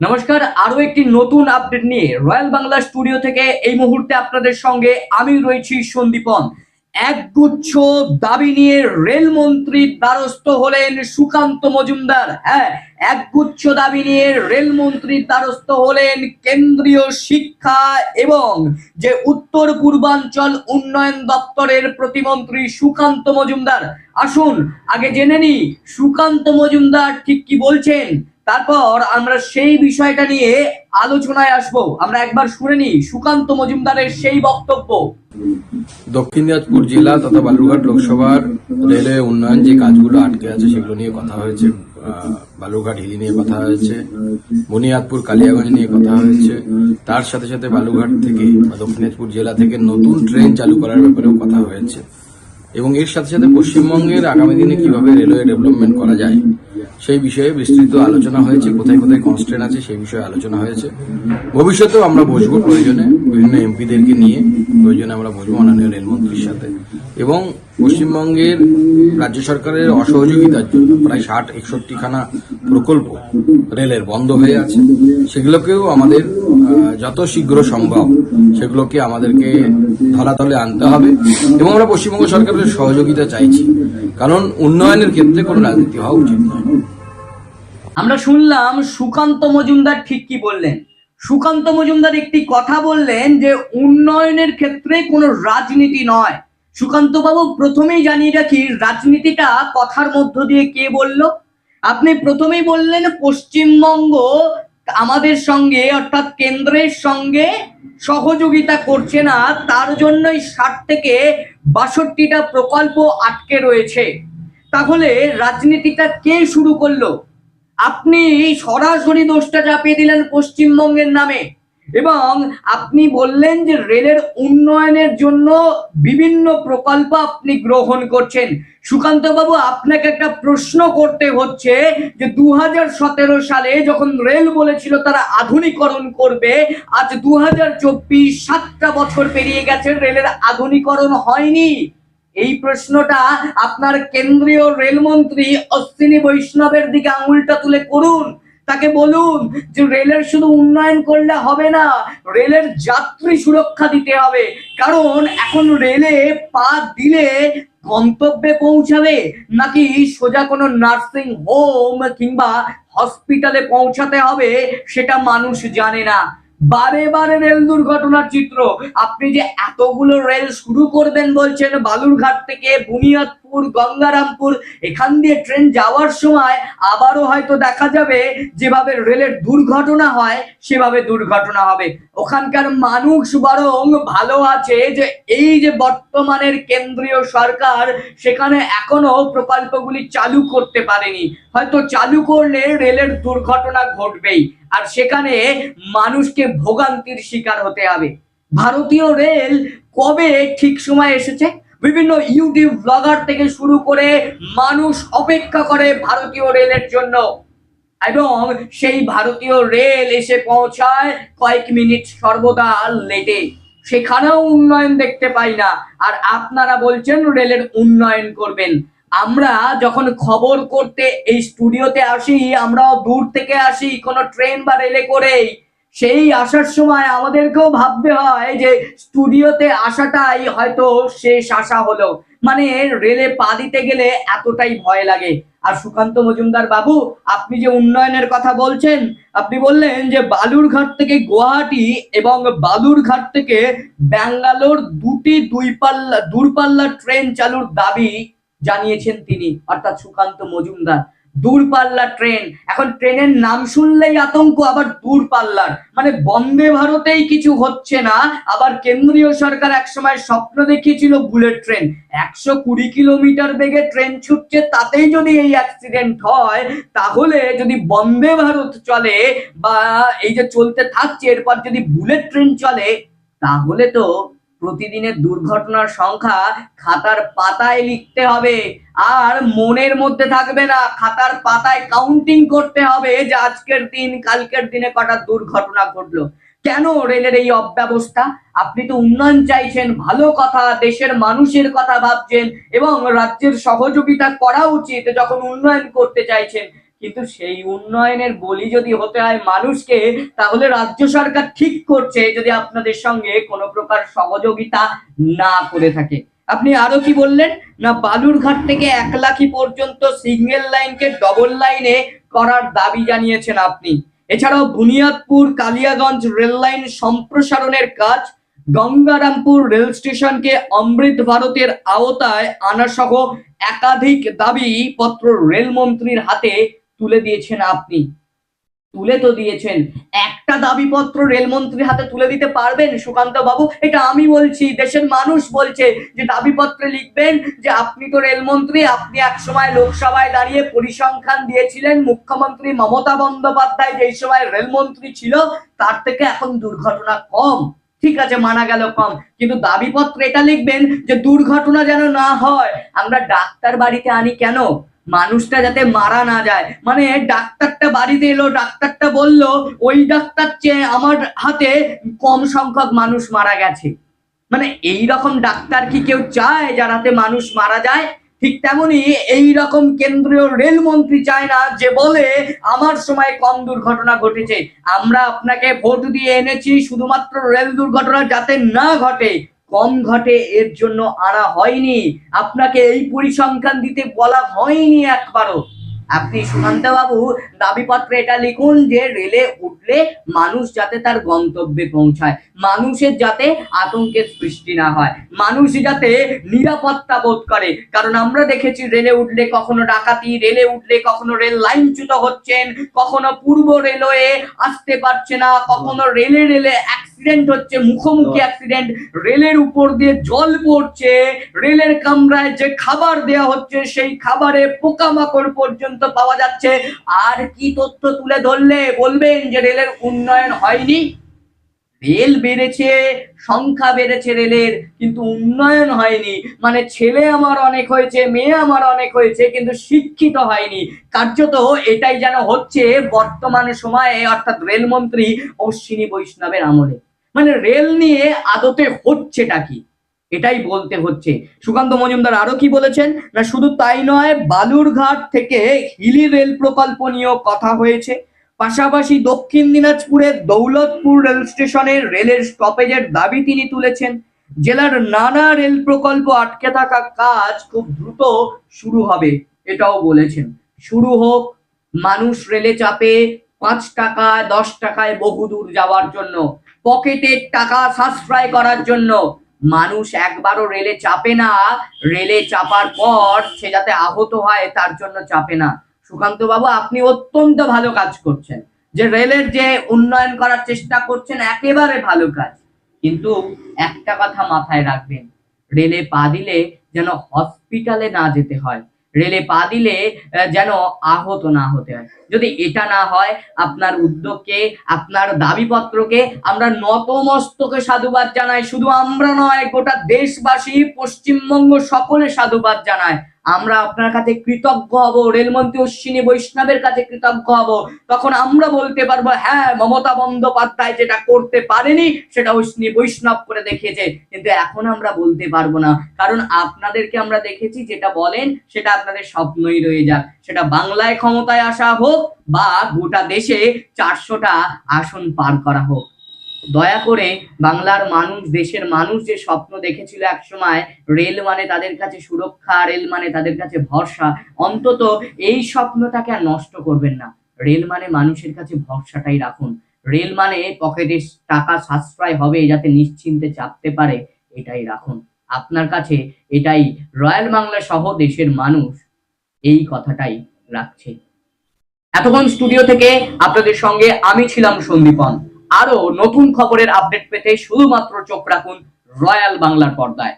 নমস্কার আরও একটি নতুন আপডেট নিয়ে রয়্যাল বাংলা স্টুডিও থেকে এই মুহূর্তে আপনাদের সঙ্গে আমি রয়েছি সন্দীপন। একগুচ্ছ দাবি নিয়ে রেলমন্ত্রীর দ্বারস্থ হলেন সুকান্ত মজুমদার। হ্যাঁ একগুচ্ছ দাবি নিয়ে রেলমন্ত্রীর দ্বারস্থ হলেন কেন্দ্রীয় শিক্ষা এবং যে উত্তর পূর্বাঞ্চল উন্নয়ন দপ্তরের প্রতিমন্ত্রী সুকান্ত মজুমদার। আসুন, আগে জেনে নি সুকান্ত মজুমদার ঠিক কি বলছেন? তারপর আমরা সেই বিষয়টা নিয়ে আলোচনায় আসব। আমরা একবার শুনে নিই সুকান্ত মজুমদারের সেই বক্তব্য। দক্ষিণ দিনাজপুর জেলা তথা বালুরঘাট লোকসভার রেলওয়ে উন্নয়ন যে কাজগুলো আটকে আছে, সেগুলো নিয়ে কথা হয়েছে। বালুরঘাট হিলি নিয়ে কথা হয়েছে বুনিয়াদপুর কালিয়াগঞ্জ নিয়ে কথা হয়েছে। তার সাথে সাথে বালুরঘাট থেকে দক্ষিণ দিনাজপুর জেলা থেকে নতুন ট্রেন চালু করার ব্যাপারেও কথা হয়েছে। এবং এর সাথে সাথে পশ্চিমবঙ্গের আগামী দিনে কীভাবে রেলওয়ে ডেভেলপমেন্ট করা যায় সেই বিষয়ে বিস্তৃত আলোচনা হয়েছে, কোথায় কোথায় কনস্ট্রেন আছে সেই বিষয়ে আলোচনা হয়েছে। ভবিষ্যতেও আমরা বসবো প্রয়োজনে, বিভিন্ন এমপিদেরকে নিয়ে প্রয়োজনে আমরা বসবো মাননীয় রেলমন্ত্রীর সাথে। এবং পশ্চিমবঙ্গের রাজ্য সরকারের অসহযোগিতার জন্য প্রায় ষাট, একষট্টিখানা প্রকল্প রেলের বন্ধ হয়ে আছে। সেগুলোকেও আমাদের যত শীঘ্র সম্ভব সেগুলোকে আমাদেরকে ধরাতলে আনতে হবে। এবং আমরা পশ্চিমবঙ্গ সরকারের সহযোগিতা চাইছি। কারণ উন্নয়নের ক্ষেত্রে কোনো রাজনীতি হওয়া উচিত নয়। আমরা শুনলাম সুকান্ত মজুমদার ঠিক কি বললেন? সুকান্ত মজুমদার একটি কথা বললেন যে, উন্নয়নের ক্ষেত্রে কোনো রাজনীতি নয়। সুকান্ত বাবু প্রথমেই জানিয়ে রাখি, রাজনীতিটা কথার মধ্য দিয়ে কে বলল? আপনি প্রথমেই বললেন পশ্চিমবঙ্গ আমাদের সঙ্গে, অর্থাৎ কেন্দ্রের সঙ্গে সহযোগিতা করছে না, তার জন্যই ষাট থেকে বাষট্টিটা প্রকল্প আটকে রয়েছে। তাহলে রাজনীতিটা কে শুরু করল? আপনি সরাসরি দোষটা চাপিয়ে দিলেন পশ্চিমবঙ্গের নামে, এবং আপনি বললেন যে রেলের উন্নয়নের জন্য বিভিন্ন প্রকল্প আপনি গ্রহণ করছেন। সুকান্ত বাবু আপনাকে একটা প্রশ্ন করতে হচ্ছে যে দু হাজার সতেরো সালে যখন রেল বলেছিল তারা আধুনিকরণ করবে, আজ দু হাজার সাতটা বছর পেরিয়ে গেছে, রেলের আধুনিকরণ হয়নি। এই প্রশ্নটা আপনার কেন্দ্রীয় রেলমন্ত্রী অশ্বিনী বৈষ্ণবের দিকে আঙুলটা তুলে করুন। তাকে বলুন যে রেলের শুধু উন্নয়ন করলে হবে না, রেলের যাত্রী সুরক্ষা দিতে হবে। কারণ এখন রেলে পা দিলে গন্তব্যে পৌঁছাবে, নাকি সোজা কোনো নার্সিং হোম কিংবা হসপিটালে পৌঁছাতে হবে, সেটা মানুষ জানে না। বারে বারে রেল দুর্ঘটনার চিত্র। আপনি যে এতগুলো রেল শুরু করবেন বলছেন বালুরঘাট থেকে বুনিয়াদপুর গঙ্গারামপুর এখান দিয়ে ট্রেন যাওয়ার সময় আবারও হয়তো দেখা যাবে যেভাবে রেলের দুর্ঘটনা হয়, সেভাবে দুর্ঘটনা হবে। ওখানকার মানুষ বরং ভালো আছে যে এই যে বর্তমানের কেন্দ্রীয় সরকার, সেখানে এখনও প্রকল্পগুলি চালু করতে পারেনি। হয়তো চালু করলে রেলের দুর্ঘটনা ঘটবেই, আর সেখানে মানুষকে ভোগান্তির শিকার হতে হবে। ভারতীয় রেল কবে ঠিক সময় এসেছে? বিভিন্ন ইউটিউব ব্লগার থেকে শুরু করে মানুষ অপেক্ষা করে ভারতীয় রেলের জন্য। এবং সেই ভারতীয় রেল এসে পৌঁছায় কয়েক মিনিট সর্বদা লেটে সেখানেও উন্নয়ন দেখতে পাই না। আর আপনারা বলছেন রেলের উন্নয়ন করবেন। আমরা যখন খবর করতে এই স্টুডিওতে আসি, আমরাও দূর থেকে আসি, কোনো ট্রেন বা রেলে করেই। সেই আসার সময় আমাদেরকেও ভাবতে হয় যে স্টুডিওতে আসাটাই হয়তো শেষ আসা হলো। মানে রেলে পা দিতে গেলে এতটাই ভয় লাগে। আর সুকান্ত মজুমদার বাবু, আপনি যে উন্নয়নের কথা বলছেন, আপনি বললেন যে বালুরঘাট থেকে গুয়াহাটি এবং বালুরঘাট থেকে ব্যাঙ্গালোর দুটি দুই পাল্লা দূরপাল্লার ট্রেন চালুর দাবি জানিয়েছেন তিনি, অর্থাৎ সুকান্ত মজুমদার। দূরপাল্লার ট্রেন। এখন ট্রেনের নাম শুনলেই আতঙ্ক, আবার দূরপাল্লার। মানে বন্দে ভারতেই কিছু হচ্ছে না, আবার কেন্দ্রীয় সরকার একসময় স্বপ্ন দেখিয়েছিল বুলেট ট্রেন। একশো কুড়ি কিলোমিটার বেগে ট্রেন ছুটছে, তাতেই যদি এই অ্যাক্সিডেন্ট হয়, তাহলে যদি বন্দে ভারত চলে, বা এই যে চলতে থাকছে, এরপর যদি বুলেট ট্রেন চলে, তাহলে তো প্রতিদিনের দুর্ঘটনার সংখ্যা খাতার পাতায় লিখতে হবে। আর মনের মধ্যে থাকবে না, খাতার পাতায় কাউন্টিং করতে হবে যে আজকের দিন, কালকের দিনে কটা দুর্ঘটনা ঘটলো। কেন রেলের এই অব্যবস্থা? আপনি তো উন্নয়ন চাইছেন, ভালো কথা, দেশের মানুষের কথা ভাবছেন এবং রাজ্যের সহযোগিতা করা উচিত যখন উন্নয়ন করতে চাইছেন। কিন্তু সেই উন্নয়নের বলি যদি হতে হয় মানুষকে, তাহলে রাজ্য সরকার ঠিক করছে যদি আপনাদের সঙ্গে কোনো প্রকার সহযোগিতা না করে থাকে। আপনি আরও কি বললেন? না, বালুরঘাট থেকে এক লাখি পর্যন্ত সিঙ্গেল লাইনকে ডবল লাইনে করার দাবি জানিয়েছেন আপনি। এছাড়াও বুনিয়াদপুর, কালিয়াগঞ্জ রেল লাইন সম্প্রসারণের কাজ, গঙ্গারামপুর রেল স্টেশনকে অমৃত ভারতের আওতায় আনা সহ একাধিক দাবি পত্র রেলমন্ত্রীর হাতে তুলে দিয়েছেন আপনি। তুলে তো দিয়েছেন। একটা দাবিপত্র রেলমন্ত্রীর হাতে তুলে দিতে পারবেন সুকান্ত বাবু? এটা আমি বলছি, দেশের মানুষ বলছে যে দাবিপত্রে লিখবেন যে আপনি তো রেলমন্ত্রী, আপনি এক সময় লোকসভায় দাঁড়িয়ে পরিসংখ্যান দিয়েছিলেন, মুখ্যমন্ত্রী মমতা বন্দ্যোপাধ্যায় যেই সময় রেলমন্ত্রী ছিল, তার থেকে এখন দুর্ঘটনা কম। ঠিক আছে, মানা গেল কম। কিন্তু দাবিপত্র এটা লিখবেন যে দুর্ঘটনা যেন না হয়। আমরা ডাক্তার বাড়িতে আনি কেন? মানুষটা যাতে মারা না যায়। মানে ডাক্তারটা বাড়িতে এলো, ডাক্তারটা বলল, ওই ডাক্তার চেয়ে আমার হাতে কম সংখ্যক মানুষ মারা গেছে। মানে এই রকম ডাক্তার কি কেউ চায় যার হাতে মানুষ মারা যায়? ঠিক তেমনি এই রকম কেন্দ্রীয় রেলমন্ত্রী চায় না যে বলে, আমার সময় কম দুর্ঘটনা ঘটেছে। আমরা আপনাকে ভোট দিয়ে এনেছি, শুধুমাত্র রেল দুর্ঘটনা যাতে না ঘটে। কম ঘটে এর জন্য আনা হয়নি। আপনাকে এই পরিসংখ্যান দিতে বলা হয়নি একবারও। আপনি সুকান্ত বাবু দাবিপত্রে এটা লিখুন যে রেলে উঠলে মানুষ যাতে তার গন্তব্যে পৌঁছায়, মানুষের যাতে আতঙ্কের সৃষ্টি না হয়, মানুষ যাতে নিরাপত্তা বোধ করে। কারণ আমরা দেখেছি রেলে উঠলে কখনো ডাকাতি, রেলে উঠলে কখনো রেল লাইনচ্যুত হচ্ছেন, কখনো পূর্ব রেলওয়ে আসতে পারছে না, কখনো রেলে রেলে অ্যাক্সিডেন্ট হচ্ছে, মুখোমুখি অ্যাক্সিডেন্ট রেলের উপর দিয়ে জল পড়ছে, রেলের কামরায় যে খাবার দেওয়া হচ্ছে সেই খাবারে পোকামাকড় পর্যন্ত পাওয়া যাচ্ছে। আর কি তথ্য তুলে ধরলে বলবেন যে রেলের উন্নয়ন হয়নি? রেল বেড়েছে, সংখ্যা বেড়েছে রেলের, কিন্তু উন্নয়ন হয়নি। মানে ছেলে আমার অনেক হয়েছে, মেয়ে আমার অনেক হয়েছে, কিন্তু শিক্ষিত হয়নি। কার্যত এটাই যেন হচ্ছে বর্তমান সময়ে, অর্থাৎ রেলমন্ত্রী অশ্বিনী বৈষ্ণবের আমলে। মানে রেল নিয়ে আদতে হচ্ছেটা কি? এটাই বলতে হচ্ছে। সুকান্ত মজুমদার আরও কি বলেছেন? না, শুধু তাই নয়, বালুরঘাট থেকে হিলি রেল প্রকল্প নিয়েও কথা হয়েছে। পাশাপাশি দক্ষিণ দিনাজপুরের দৌলতপুর রেল স্টেশনের রেলের স্টপেজের দাবি তিনি তুলেছেন। জেলার নানা রেল প্রকল্প আটকে থাকা কাজ খুব দ্রুত শুরু হবে, এটাও বলেছেন। শুরু হোক, মানুষ রেলে চাপে পাঁচ টাকায়, দশ টাকায় বহুদূর যাওয়ার জন্য পকেটের টাকা সাশ্রয় করার জন্য মানুষ একবারও রেলে চাপে না। রেলে চাপার পর সে যাতে আহত হয়, তার জন্য চাপে না। সুকান্ত বাবু, আপনি অত্যন্ত ভালো কাজ করছেন। যে রেলের যে উন্নয়ন করার চেষ্টা করছেন, একেবারে ভালো কাজ। কিন্তু একটা কথা মাথায় রাখবেন, রেলে পা দিলে যেন হসপিটালে না যেতে হয়। রেলে পা দিলে যেন আহত না হতে হয়। যদি এটা না হয়, আপনার উদ্যোগকে, আপনার দাবিপত্রকে আমরা নতমস্তকে সাধুবাদ জানাই। শুধু আমরা নয়, গোটা দেশবাসী পশ্চিমবঙ্গ সকলে সাধুবাদ জানায়। আমরা আপনার কাছে কৃতজ্ঞ হব, রেলমন্ত্রী অশ্বিনী বৈষ্ণবের কাছে কৃতজ্ঞ হব। তখন আমরা বলতে পারব হ্যাঁ মমতা বন্দ্যোপাধ্যায় যেটা করতে পারেনি, সেটা অশ্বিনী বৈষ্ণব করে দেখিয়েছে। কিন্তু এখন আমরা বলতে পারব না। কারণ আপনাদেরকে আমরা দেখেছি, যেটা বলেন, সেটা আপনাদের স্বপ্নই রয়ে যাক। সেটা বাংলায় ক্ষমতায় আসা হোক বা গোটা দেশে চারশোটা আসন পার করা হোক। দয়া করে বাংলার মানুষ, দেশের মানুষ যে স্বপ্ন দেখেছিল একসময়, রেল মানে তাদের কাছে সুরক্ষা, রেল মানে তাদের কাছে ভরসা, অন্তত এই স্বপ্নটাকে আর নষ্ট করবেন না। রেল মানে মানুষের কাছে ভরসাটাই রাখুন। রেল মানে পকেটে টাকা সাশ্রয় হবে যাতে নিশ্চিন্তে চাপতে পারে, এটাই রাখুন। আপনার কাছে এটাই রয়্যাল বাংলা সহ দেশের মানুষ এই কথাটাই রাখছে। এতক্ষণ স্টুডিও থেকে আপনাদের সঙ্গে আমি ছিলাম সন্দীপন। আরও নতুন খবরের আপডেট পেতে শুধুমাত্র চোখ রাখুন রয়্যাল বাংলার পর্দায়।